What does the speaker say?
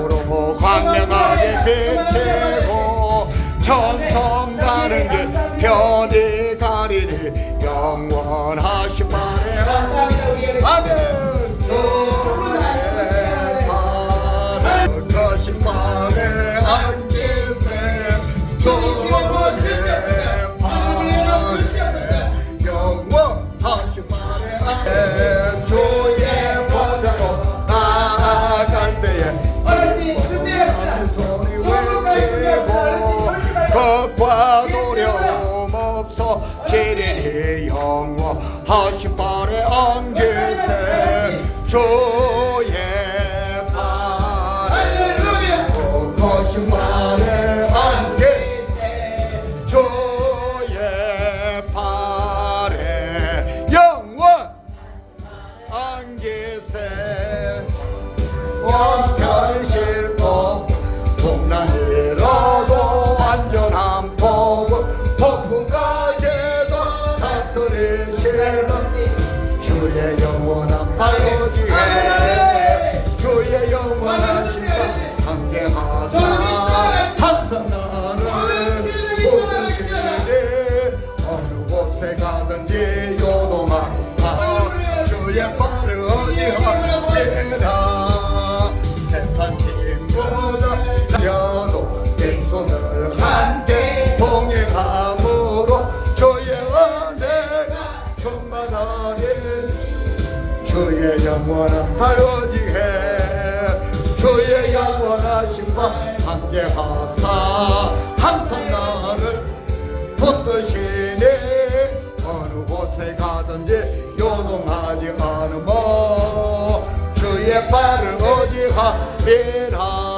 오로 광명하게 비치고 천성가는 길 편히 가리니 영원하신 말에 아멘 영원하 주의 영원한 발로지에 주의 영원한 신발 함께하사. 항상 나는 보시니 어느 곳에 가든지 요동하사 주의 발을 어디하리라 세상 친구들 여도 왼손을 함께 동행함으로 주의 은혜가 충만하니 주의 영원한 발로지해. 주의 영원하신 발 함께하사. 항상 나를 붙드시니? 어느 곳에 가든지 요동하지 않으며 주의 발을 어지하리라